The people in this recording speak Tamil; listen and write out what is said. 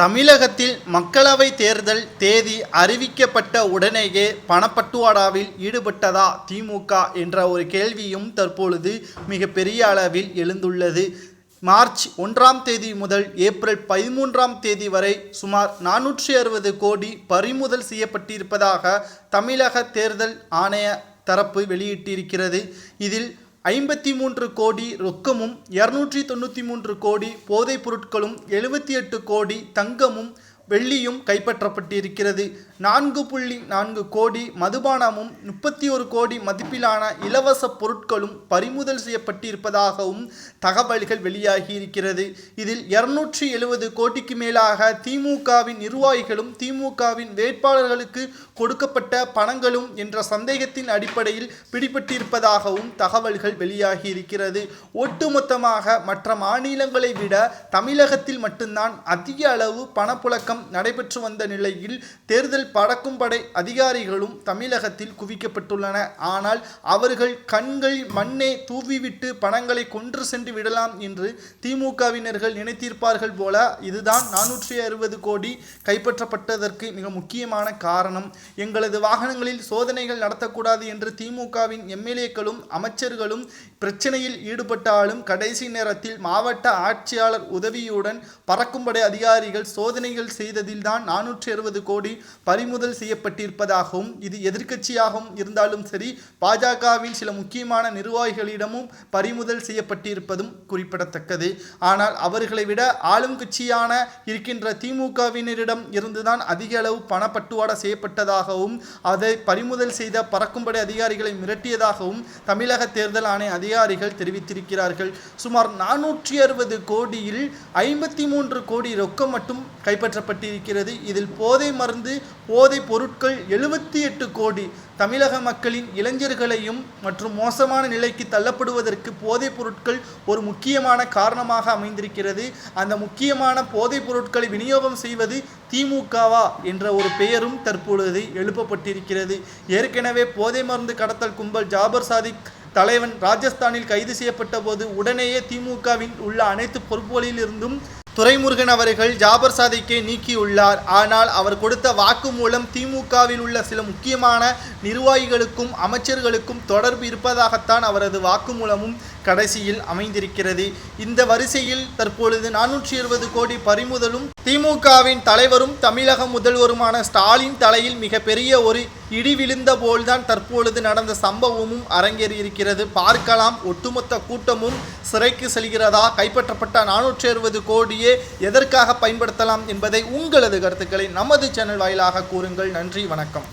தமிழகத்தில் மக்களவை தேர்தல் தேதி அறிவிக்கப்பட்ட உடனேயே பணப்பட்டுவாடாவில் ஈடுபட்டதா திமுக என்ற ஒரு கேள்வியும் தற்பொழுது மிகப்பெரிய அளவில் எழுந்துள்ளது. மார்ச் ஒன்றாம் தேதி முதல் ஏப்ரல் பதிமூன்றாம் தேதி வரை சுமார் நானூற்றி அறுபது கோடி பறிமுதல் செய்யப்பட்டிருப்பதாக தமிழக தேர்தல் ஆணைய தரப்பு வெளியிட்டிருக்கிறது. இதில் ஐம்பத்தி மூன்று கோடி ரொக்கமும் இரநூற்றி தொண்ணூற்றி மூன்று கோடி போதைப் பொருட்களும் எழுபத்தி எட்டு கோடி தங்கமும் வெள்ளியும் கைப்பற்றப்பட்டிருக்கிறது. நான்கு புள்ளி நான்கு கோடி மதுபானமும் முப்பத்தி ஒரு கோடி மதிப்பிலான இலவச பொருட்களும் பறிமுதல் செய்யப்பட்டிருப்பதாகவும் தகவல்கள் வெளியாகி இருக்கிறது இதில் இருநூற்றி எழுபது கோடிக்கு மேலாக திமுகவின் நிர்வாகிகளும் திமுகவின் வேட்பாளர்களுக்கு கொடுக்கப்பட்ட பணங்களும் என்ற சந்தேகத்தின் அடிப்படையில் பிடிபட்டிருப்பதாகவும் தகவல்கள் வெளியாகி இருக்கிறது ஒட்டுமொத்தமாக மற்ற மாநிலங்களை விட தமிழகத்தில் மட்டும்தான் அதிக அளவு பணப்புழக்கம் நடைபெற்று வந்த நிலையில் தேர்தல் பறக்கும் படை அதிகாரிகளும் தமிழகத்தில் குவிக்கப்பட்டுள்ளன. ஆனால் அவர்கள் கண்கள் மண்ணே தூவிவிட்டு பணங்களை கொன்று சென்று விடலாம் என்று திமுகவினர்கள் நினைத்திருப்பார்கள் போல இதுதான் நானூற்றி அறுபது கோடி கைப்பற்றப்பட்டதற்கு மிக முக்கியமான காரணம். எங்களது வாகனங்களில் சோதனைகள் நடத்தக்கூடாது என்று திமுகவின் எம்எல்ஏக்களும் அமைச்சர்களும் பிரச்சனையில் ஈடுபட்டாலும் கடைசி நேரத்தில் மாவட்ட ஆட்சியாளர் உதவியுடன் பறக்கும்படை அதிகாரிகள் சோதனைகள் செய்ததில்தான் நானூற்றி அறுபது கோடி பறிமுதல் செய்யப்பட்டிருப்பதாகவும் இது எதிர்க்கட்சியாகவும் இருந்தாலும் சரி பாஜகவின் சில முக்கியமான நிர்வாகிகளிடமும் பறிமுதல் செய்யப்பட்டிருப்பதும் குறிப்பிடத்தக்கது. ஆனால் அவர்களை விட ஆளும் கட்சியான இருக்கின்ற திமுகவினரிடம் இருந்துதான் அதிக அளவு பணப்பட்டுவாடா செய்யப்பட்டதாகவும் அதை பறிமுதல் செய்த பறக்கும்படை அதிகாரிகளை மிரட்டியதாகவும் தமிழக தேர்தல் ஆணைய அதிகாரிகள் தெரிவித்திருக்கிறார்கள். சுமார் நானூற்றி அறுபது கோடியில் ஐம்பத்தி மூன்று கோடி ரொக்கம் மட்டும் கைப்பற்றப்பட்டிருக்கிறது இதில் போதை மருந்து போதை பொருட்கள் எழுபத்தி எட்டு கோடி. தமிழக மக்களின் இளைஞர்களையும் மற்றும் மோசமான நிலைக்கு தள்ளப்படுவதற்கு போதைப் பொருட்கள் ஒரு முக்கியமான காரணமாக அமைந்திருக்கிறது. அந்த முக்கியமான போதைப் பொருட்களை விநியோகம் செய்வது திமுகவா என்ற ஒரு பெயரும் தற்பொழுது எழுப்பப்பட்டிருக்கிறது. ஏற்கனவே போதை மருந்து கடத்தல் கும்பல் ஜாபர் சாதிக் தலைவன் ராஜஸ்தானில் கைது செய்யப்பட்ட போது உடனேயே திமுகவின் உள்ள அனைத்து பொறுப்புகளிலிருந்தும் துரைமுருகன் அவர்கள் ஜாபர் சாதிக்கை நீக்கியுள்ளார். ஆனால் அவர் கொடுத்த வாக்குமூலம் திமுகவில் உள்ள சில முக்கியமான நிர்வாகிகளுக்கும் அமைச்சர்களுக்கும் தொடர்பு இருப்பதாகத்தான் அவரது வாக்குமூலமும் கடைசியில் அமைந்திருக்கிறது. இந்த வரிசையில் தற்பொழுது நானூற்றி இருபது கோடி பறிமுதலும் திமுகவின் தலைவரும் தமிழக முதல்வருமான ஸ்டாலின் தலையில் மிகப்பெரிய ஒரு இடி விழுந்த போல்தான் தற்பொழுது நடந்த சம்பவமும் அரங்கேறியிருக்கிறது. பார்க்கலாம் ஒட்டுமொத்த கூட்டமும் சிறைக்கு செல்கிறதா? கைப்பற்றப்பட்ட நானூற்றி அறுபது கோடியே எதற்காக பயன்படுத்தலாம் என்பதை உங்களது கருத்துக்களை நமது சேனல் வாயிலாக கூறுங்கள். நன்றி வணக்கம்.